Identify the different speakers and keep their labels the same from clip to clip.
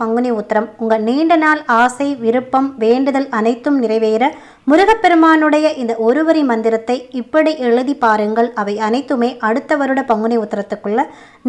Speaker 1: பங்குனி உத்திரம். உங்கள் நீண்ட நாள் ஆசை விருப்பம் வேண்டுதல் அனைத்தும் நிறைவேற முருகப்பெருமானுடைய இந்த ஒருவரி மந்திரத்தை இப்படி எழுதி பாருங்கள். அவை அனைத்துமே அடுத்த வருட பங்குனி உத்திரத்துக்குள்ள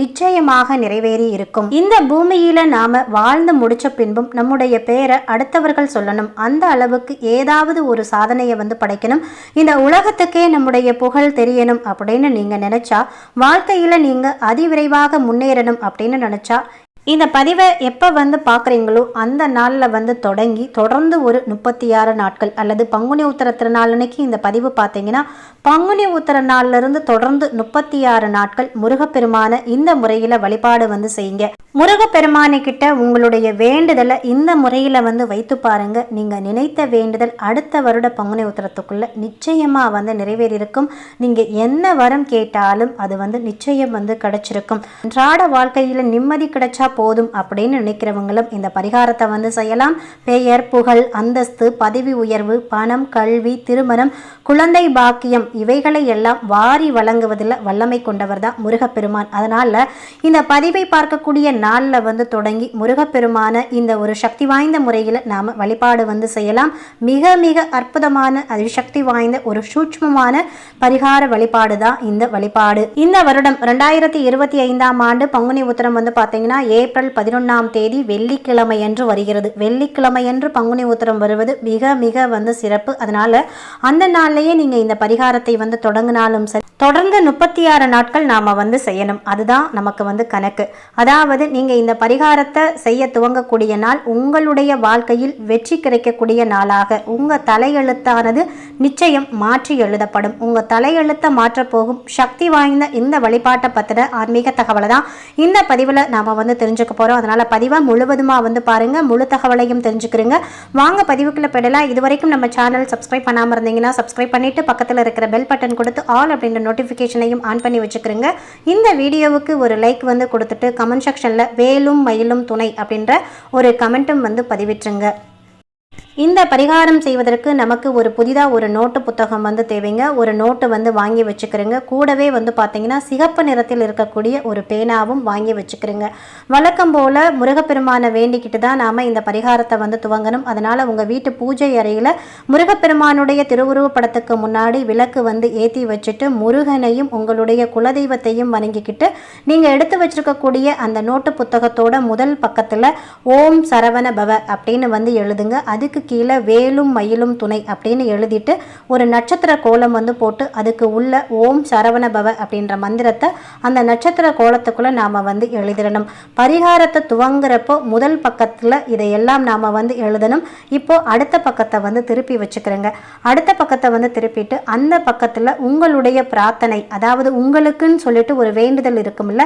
Speaker 1: நிச்சயமாக நிறைவேறி இருக்கும். இந்த பூமியில நாம வாழ்ந்து முடிச்ச பின்பும் நம்முடைய பேரை அடுத்தவர்கள் சொல்லணும். அந்த அளவுக்கு ஏதாவது ஒரு சாதனையை வந்து படைக்கணும். இந்த உலகத்துக்கே நம்முடைய புகழ் தெரியணும் அப்படின்னு நீங்க நினைச்சா வாழ்க்கையில நீங்க அதிவிரைவாக முன்னேறணும் அப்படின்னு நினைச்சா இந்த பதிவை எப்போ வந்து பார்க்குறீங்களோ அந்த நாளில் வந்து தொடங்கி தொடர்ந்து ஒரு முப்பத்தி ஆறு நாட்கள் அல்லது பங்குனி உத்தர திருநாள் அன்னைக்கு இந்த பதிவு பார்த்தீங்கன்னா பங்குனி உத்தர நாள்ல இருந்து தொடர்ந்து முப்பத்தி ஆறு நாட்கள் முருகப்பெருமான இந்த முறையில் வழிபாடு வந்து செய்யுங்க. முருகப்பெருமானை கிட்ட உங்களுடைய வேண்டுதலை இந்த முறையில் வந்து வைத்து பாருங்க. நீங்கள் நினைத்த வேண்டுதல் அடுத்த வருட பங்குனி உத்தரத்துக்குள்ள நிச்சயமாக வந்து நிறைவேறியிருக்கும். நீங்கள் என்ன வரம் கேட்டாலும் அது வந்து நிச்சயம் வந்து கிடைச்சிருக்கும். அன்றாட வாழ்க்கையில் நிம்மதி கிடைச்சா போதும் அப்படின்னு நினைக்கிறவங்களும் இந்த பரிகாரத்தை வந்து செய்யலாம். பெயர் புகழ் அந்தஸ்து பதவி உயர்வு பணம் கல்வி திருமணம் குழந்தை பாக்கியம் இவைகளை எல்லாம் வாரி வழங்குவதில் வல்லமை கொண்டவர் தான் முருகப்பெருமான். அதனால இந்த பதிவை பார்க்கக்கூடிய நாளில் வந்து தொடங்கி முருகப்பெருமான இந்த ஒரு சக்தி வாய்ந்த முறையில் நாம் வழிபாடு வந்து செய்யலாம். மிக மிக அற்புதமான அதிசக்தி வாய்ந்த ஒரு சூட்சமமான பரிகார வழிபாடு தான் இந்த வழிபாடு. இந்த வருடம் ரெண்டாயிரத்தி இருபத்தி ஐந்தாம் ஆண்டு பங்குனி உத்திரம் வந்து பார்த்தீங்கன்னா ஏப்ரல் பதினொன்றாம் தேதி வெள்ளிக்கிழமை என்று வருகிறது. வெள்ளிக்கிழமை என்று பங்குனி உத்திரம் வருவது மிக மிக வந்து சிறப்பு. அதனால அந்த நாள்லயே நீங்க இந்த பரிகாரத்தை வந்து தொடங்கினாலும் சரி தொடர்ந்து முப்பத்தி ஆறு நாட்கள் நாம் வந்து செய்யணும். அதுதான் நமக்கு வந்து கணக்கு. அதாவது நீங்கள் இந்த பரிகாரத்தை செய்ய துவங்கக்கூடிய நாள் உங்களுடைய வாழ்க்கையில் வெற்றி கிடைக்கக்கூடிய நாளாக. உங்கள் தலையெழுத்தானது நிச்சயம் மாற்றி எழுதப்படும். உங்கள் தலையெழுத்தை மாற்றப்போகும் சக்தி வாய்ந்த இந்த வழிபாட்டை பற்றின ஆன்மீக தகவலை தான் இந்த பதிவில் நாம் வந்து தெரிஞ்சுக்க போகிறோம் அதனால் பதிவை முழுவதுமாக வந்து பாருங்கள் முழு தகவலையும் தெரிஞ்சுக்கிறீங்க வாங்க பதிவுக்குள்ள போயிடலாம். இது வரைக்கும் நம்ம சேனல் சப்ஸ்கிரைப் பண்ணாமல் இருந்தீங்கன்னா சப்ஸ்கிரைப் பண்ணிவிட்டு பக்கத்தில் இருக்கிற பெல் பட்டன் கொடுத்து ஆல் அப்படின்ற நோட்டிஃபிகேஷனையும் ஆன் பண்ணி வச்சுக்கிறேங்க இந்த வீடியோவுக்கு ஒரு லைக் வந்து கொடுத்துட்டு கமெண்ட் செக்ஷனில் வேலும் மயிலும் துணை அப்படின்ற ஒரு கமெண்ட்டும் வந்து பதிவிட்டுருங்க. இந்த பரிகாரம் செய்வதற்கு நமக்கு ஒரு புதிதாக ஒரு நோட்டு புத்தகம் வந்து தேவைங்க. ஒரு நோட்டு வந்து வாங்கி வச்சுக்கிறேங்க. கூடவே வந்து பார்த்தீங்கன்னா சிகப்பு நிறத்தில் இருக்கக்கூடிய ஒரு பேனாவும் வாங்கி வச்சுக்கிறேங்க. வழக்கம் போல் முருகப்பெருமானை வேண்டிக்கிட்டு தான் நாம் இந்த பரிகாரத்தை வந்து துவங்கணும். அதனால் உங்கள் வீட்டு பூஜை அறையில் முருகப்பெருமானுடைய திருவுருவப்படத்துக்கு முன்னாடி விளக்கு வந்து ஏற்றி வச்சுட்டு முருகனையும் உங்களுடைய குலதெய்வத்தையும் வணங்கிக்கிட்டு நீங்கள் எடுத்து வச்சிருக்கக்கூடிய அந்த நோட்டு புத்தகத்தோட முதல் பக்கத்தில் ஓம் சரவண பவ அப்படின்னு வந்து எழுதுங்க. அதுக்கு கீழே வேலும் மயிலும் துணை அப்படின்னு எழுதிட்டு ஒரு நட்சத்திர கோலம் வந்து போட்டு அதுக்கு உள்ள ஓம் சரவண பவ அப்படின்ற மந்திரத்தை அந்த நட்சத்திர கோலத்துக்குள்ளே நாம் வந்து எழுதிடணும். பரிகாரத்தை துவங்குறப்போ முதல் பக்கத்தில் இதையெல்லாம் நாம் வந்து எழுதணும். இப்போ அடுத்த பக்கத்தை வந்து திருப்பி வச்சுக்கிறேங்க. அடுத்த பக்கத்தை வந்து திருப்பிட்டு அந்த பக்கத்தில் உங்களுடைய பிரார்த்தனை அதாவது உங்களுக்குன்னு சொல்லிட்டு ஒரு வேண்டுதல் இருக்கும்ல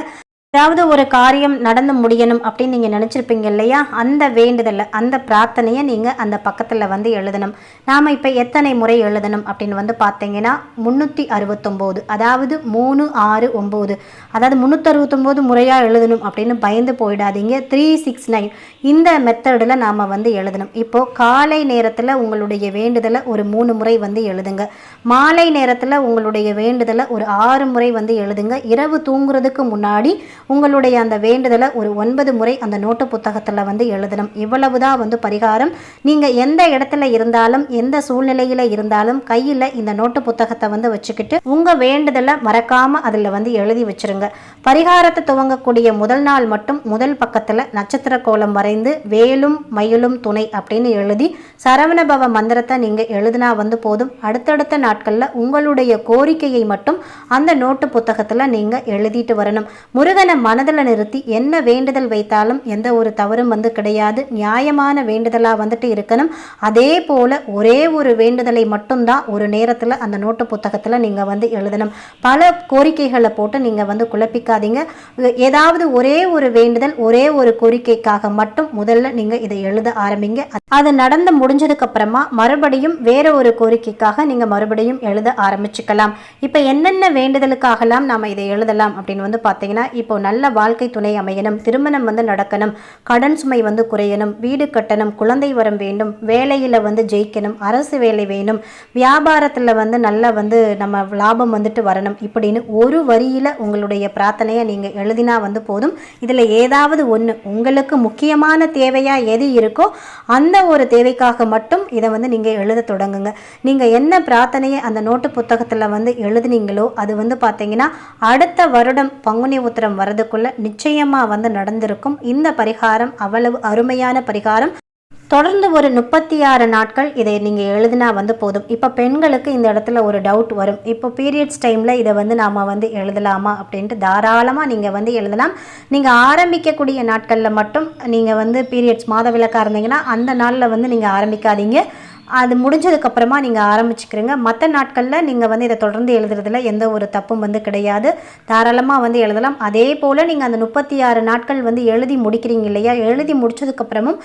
Speaker 1: ஏதாவது ஒரு காரியம் நடந்து முடியணும் அப்படின்னு நீங்கள் நினச்சிருப்பீங்க இல்லையா? அந்த வேண்டுதலை அந்த பிரார்த்தனையை நீங்கள் அந்த பக்கத்தில் வந்து எழுதணும். நாம் இப்போ எத்தனை முறை எழுதணும் அப்படின்னு வந்து பார்த்தீங்கன்னா முந்நூற்றி அறுபத்தொம்போது அதாவது மூணு ஆறு ஒம்பது. அதாவது முந்நூற்றி அறுபத்தொம்போது முறையாக எழுதணும் அப்படின்னு பயந்து போயிடாதீங்க. த்ரீ சிக்ஸ் நைன் இந்த மெத்தடில் நாம் வந்து எழுதணும். இப்போது காலை நேரத்தில் உங்களுடைய வேண்டுதலை ஒரு மூணு முறை வந்து எழுதுங்க. மாலை நேரத்தில் உங்களுடைய வேண்டுதலை ஒரு ஆறு முறை வந்து எழுதுங்க. இரவு தூங்குறதுக்கு முன்னாடி உங்களுடைய அந்த வேண்டுதலை ஒரு ஒன்பது முறை அந்த நோட்டு புத்தகத்தில் வந்து எழுதணும். இவ்வளவு தான் வந்து பரிகாரம். நீங்கள் எந்த இடத்துல இருந்தாலும் எந்த சூழ்நிலையில் இருந்தாலும் கையில் இந்த நோட்டு புத்தகத்தை வந்து வச்சுக்கிட்டு உங்கள் வேண்டுதலை மறக்காமல் அதில் வந்து எழுதி வச்சிருங்க. பரிகாரத்தை துவங்கக்கூடிய முதல் நாள் மட்டும் முதல் பக்கத்தில் நட்சத்திர கோலம் வரைந்து வேலும் மயிலும் துணை அப்படின்னு எழுதி சரவணபவ மந்திரத்தை நீங்கள் எழுதினா வந்து போதும். அடுத்தடுத்த நாட்களில் உங்களுடைய கோரிக்கையை மட்டும் அந்த நோட்டு புத்தகத்தில் நீங்கள் எழுதிட்டு வரணும். முருகனை மனதில் நிறுத்தி என்ன வேண்டுதல் வைத்தாலும் எந்த ஒரு தவறும் வந்து கிடையாது. நியாயமான வேண்டுதலாக வந்துட்டு இருக்கணும். அதே போல் ஒரே ஒரு வேண்டுதலை மட்டும்தான் ஒரு நேரத்தில் அந்த நோட்டு புத்தகத்தில் நீங்கள் வந்து எழுதணும். பல கோரிக்கைகளை போட்டு நீங்கள் வந்து குழப்பிக்க ஆரம்பிக்காதீங்க ஏதாவது ஒரே ஒரு வேண்டுதல் ஒரே ஒரு கோரிக்கைக்காக மட்டும் முதல்ல நீங்கள் இதை எழுத ஆரம்பிங்க. அது நடந்து முடிஞ்சதுக்கு அப்புறமா மறுபடியும் வேற ஒரு கோரிக்கைக்காக நீங்கள் மறுபடியும் எழுத ஆரம்பிச்சுக்கலாம். இப்போ என்னென்ன வேண்டுதலுக்காகலாம் நாம் இதை எழுதலாம் அப்படின்னு வந்து பார்த்தீங்கன்னா இப்போ நல்ல வாழ்க்கை துணை அமையணும் திருமணம் வந்து நடக்கணும் கடன் சுமை வந்து குறையணும் வீடு கட்டணும் குழந்தை வரம் வேண்டும் வேலையில் வந்து ஜெயிக்கணும் அரசு வேலை வேணும் வியாபாரத்தில் வந்து நல்லா வந்து நம்ம லாபம் வந்துட்டு வரணும் இப்படின்னு ஒரு வரியில் உங்களுடைய பிரார்த்தனை பிரார்த்தனையை நீங்கள் எழுதினா வந்து போதும். இதில் ஏதாவது ஒன்று உங்களுக்கு முக்கியமான தேவையாக எது இருக்கோ அந்த ஒரு தேவைக்காக மட்டும் இதை வந்து நீங்கள் எழுத தொடங்குங்க. நீங்கள் என்ன பிரார்த்தனையை அந்த நோட்டு புத்தகத்தில் வந்து எழுதுனீங்களோ அது வந்து பார்த்தீங்கன்னா அடுத்த வருடம் பங்குனி உத்திரம் வரதுக்குள்ளே நிச்சயமாக வந்து நடந்திருக்கும். இந்த பரிகாரம் அவ்வளவு அருமையான பரிகாரம். தொடர்ந்து ஒரு முப்பத்தி ஆறு நாட்கள் இதை நீங்கள் எழுதினா வந்து போதும். இப்போ பெண்களுக்கு இந்த இடத்துல ஒரு டவுட் வரும். இப்போ பீரியட்ஸ் டைமில் இதை வந்து நாம் வந்து எழுதலாமா அப்படின்ட்டு தாராளமாக நீங்கள் வந்து எழுதலாம். நீங்கள் ஆரம்பிக்கக்கூடிய நாட்களில் மட்டும் நீங்கள் வந்து பீரியட்ஸ் மாத விளக்காக இருந்தீங்கன்னா அந்த நாளில் வந்து நீங்கள் ஆரம்பிக்காதீங்க. அது முடிஞ்சதுக்கப்புறமா நீங்கள் ஆரம்பிச்சுக்கிறீங்க. மற்ற நாட்களில் நீங்கள் வந்து இதை தொடர்ந்து எழுதுறதுல எந்த ஒரு தப்பும் வந்து கிடையாது. தாராளமாக வந்து எழுதலாம். அதே போல் நீங்கள் அந்த முப்பத்தி ஆறு நாட்கள் வந்து எழுதி முடிக்கிறீங்க இல்லையா? எழுதி முடிச்சதுக்கப்புறமும்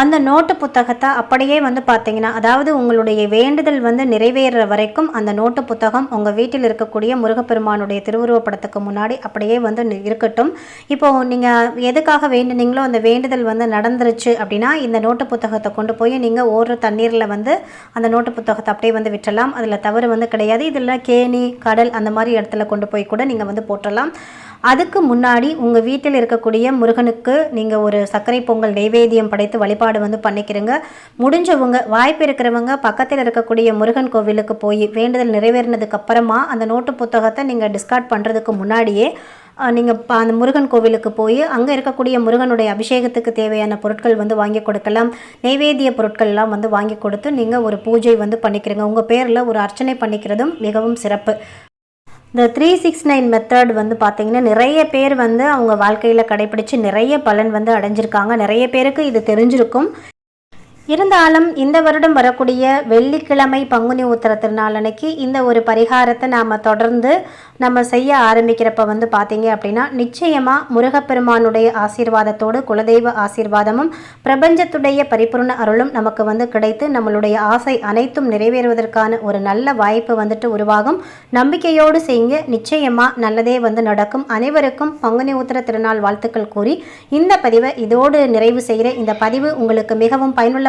Speaker 1: அந்த நோட்டு புத்தகத்தை அப்படியே வந்து பார்த்தீங்கன்னா அதாவது உங்களுடைய வேண்டுதல் வந்து நிறைவேறுற வரைக்கும் அந்த நோட்டு புத்தகம் உங்கள் வீட்டில் இருக்கக்கூடிய முருகப்பெருமானுடைய திருவுருவப்படத்துக்கு முன்னாடி அப்படியே வந்து இருக்கட்டும். இப்போது நீங்கள் எதுக்காக வேண்டுனீங்களோ அந்த வேண்டுதல் வந்து நடந்துருச்சு அப்படின்னா இந்த நோட்டு புத்தகத்தை கொண்டு போய் நீங்கள் ஓடுற தண்ணீரில் வந்து அந்த நோட்டு புத்தகத்தை அப்படியே வந்து விட்டுறலாம். அதில் தவறு வந்து கிடையாது. இதில் கேணி கடல் அந்த மாதிரி இடத்துல கொண்டு போய் கூட நீங்கள் வந்து போட்டலாம் அதுக்கு முன்னாடி உங்கள் வீட்டில் இருக்கக்கூடிய முருகனுக்கு நீங்கள் ஒரு சர்க்கரை பொங்கல் நைவேத்தியம் படைத்து வழிபாடு வந்து பண்ணிக்கிறங்க. முடிஞ்சவங்க வாய்ப்பு இருக்கிறவங்க பக்கத்தில் இருக்கக்கூடிய முருகன் கோவிலுக்கு போய் வேண்டுதல் நிறைவேறினதுக்கு அப்புறமா அந்த நோட்டு புத்தகத்தை நீங்கள் டிஸ்கார்ட் பண்ணுறதுக்கு முன்னாடியே நீங்கள் அந்த முருகன் கோவிலுக்கு போய் அங்கே இருக்கக்கூடிய முருகனுடைய அபிஷேகத்துக்கு தேவையான பொருட்கள் வந்து வாங்கி கொடுக்கலாம். நைவேத்திய பொருட்கள்லாம் வந்து வாங்கி கொடுத்து நீங்கள் ஒரு பூஜை வந்து பண்ணிக்கிறீங்க. உங்கள் பேரில் ஒரு அர்ச்சனை பண்ணிக்கிறதும் மிகவும் சிறப்பு. இந்த த்ரீ சிக்ஸ் நைன் மெத்தட் வந்து பார்த்தீங்கன்னா நிறைய பேர் வந்து அவங்க வாழ்க்கையில் கடைபிடிச்சு நிறைய பலன் வந்து அடைஞ்சிருக்காங்க. நிறைய பேருக்கு இது தெரிஞ்சிருக்கும். இருந்தாலும் இந்த வருடம் வரக்கூடிய வெள்ளிக்கிழமை பங்குனி உத்திர திருநாள் அன்னைக்கு இந்த ஒரு பரிகாரத்தை நாம் தொடர்ந்து நம்ம செய்ய ஆரம்பிக்கிறப்ப வந்து பார்த்தீங்க அப்படின்னா நிச்சயமாக முருகப்பெருமானுடைய ஆசீர்வாதத்தோடு குலதெய்வ ஆசீர்வாதமும் பிரபஞ்சத்துடைய பரிபூர்ண அருளும் நமக்கு வந்து கிடைத்து நம்மளுடைய ஆசை அனைத்தும் நிறைவேறுவதற்கான ஒரு நல்ல வாய்ப்பு வந்துட்டு உருவாகும். நம்பிக்கையோடு செய்யுங்க. நிச்சயமாக நல்லதே வந்து நடக்கும். அனைவருக்கும் பங்குனி உத்திர திருநாள் வாழ்த்துக்கள் கூறி இந்த பதிவை இதோடு நிறைவு செய்கிற இந்த பதிவு உங்களுக்கு மிகவும் பயனுள்ள